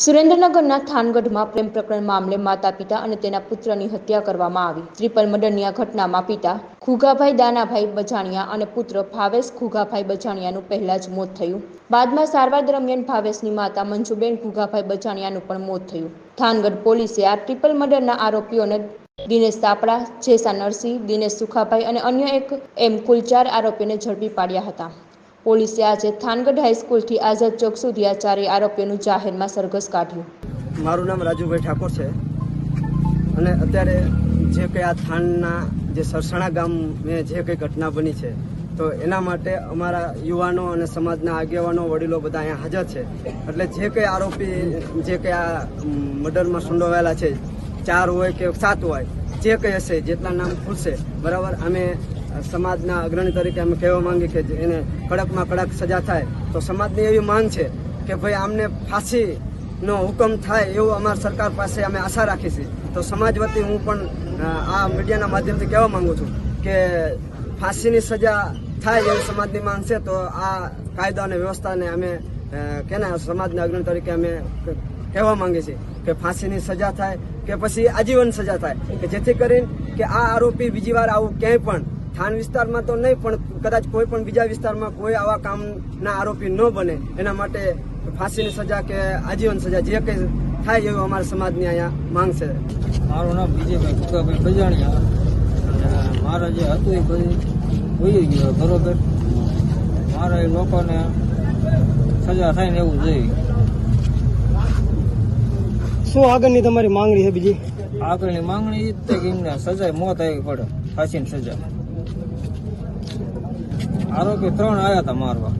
સુરેન્દ્રનગરના થાનગઢમાં પ્રેમ પ્રકરણ મામલે માતા પિતા અને તેના પુત્રની હત્યા કરવામાં આવી. ત્રિપલ મર્ડરની આ ઘટનામાં પિતા ખુગાભાઈ દાનાભાઈ બજાણિયા અને પુત્ર ભાવેશ ખુગાભાઈ બજાણિયાનું પહેલા જ મોત થયું. બાદમાં સારવાર દરમિયાન ભાવેશની માતા મંજુબેન ખુગાભાઈ બજાણિયાનું પણ મોત થયું. થાનગઢ પોલીસે આ ટ્રિપલ મર્ડરના આરોપીઓને દિનેશ તાપડા, જેસા નરસિંહ, દિનેશ સુખાભાઈ અને અન્ય એક એમ કુલ ચાર આરોપીઓને ઝડપી પાડ્યા હતા. પોલીસે આજે થાનગઢ હાઈસ્કૂલથી આઝાદ ચોક સુધી આ ચારેય આરોપીઓનું જાહેરમાં સરઘસ કાઢ્યું. મારું નામ રાજુભાઈ ઠાકોર છે. અને અત્યારે જે કંઈ આ થાનના જે સરસણા ગામે જે કંઈ ઘટના બની છે, તો એના માટે અમારા યુવાનો અને સમાજના આગેવાનો, વડીલો બધા અહીંયા હાજર છે. એટલે જે કંઈ આરોપી, જે કંઈ આ મર્ડરમાં સંડોવાયેલા છે, ચાર હોય કે સાત હોય, જે કંઈ હશે, જેટલા નામ ખુલશે, બરાબર? અમે સમાજના અગ્રણી તરીકે અમે કહેવા માંગીએ કે એને કડકમાં કડક સજા થાય. તો સમાજની એવી માંગ છે કે ભાઈ આમને ફાંસી નો હુકમ થાય એવું અમારી સરકાર પાસે અમે આશા રાખી તો સમાજ વતી હું પણ આ મીડિયાના માધ્યમથી કહેવા માંગુ છું કે ફાંસીની સજા થાય એવી સમાજની માંગ છે, તો આ કાયદો અને વ્યવસ્થાને અમે કેના સમાજના અગ્રણી તરીકે અમે કહેવા માંગીએ છીએ કે ફાંસીની સજા થાય કે પછી આજીવન સજા થાય. કે જેથી કરીને કે આ આરોપી બીજી વાર આવું ક્યાંય પણ થાન વિસ્તારમાં તો નહીં પણ કદાચ કોઈ પણ બીજા વિસ્તારમાં કોઈ આવા કામના આરોપી ન બને. એના માટે ફાંસીની સજા કે આજીવન સજા જે કંઈ થાય એવું અમારા સમાજની અહીંયા માંગ છે. મારું નામ વિજયભાઈ ફુગાભાઈ બજાણિયા અને મારે જે હતું એ બધું ભૂલી ગયું બરોબર? મારે એ લોકોને સજા થાય ને એવું જોઈએ. શું આગળની તમારી માંગણી છે બીજી? આગળની માંગણી એ જ કે એમને સજા મોત આવી પડે ફાંસીની સજા. આરોપી ત્રણ આવ્યા હતા મારવા.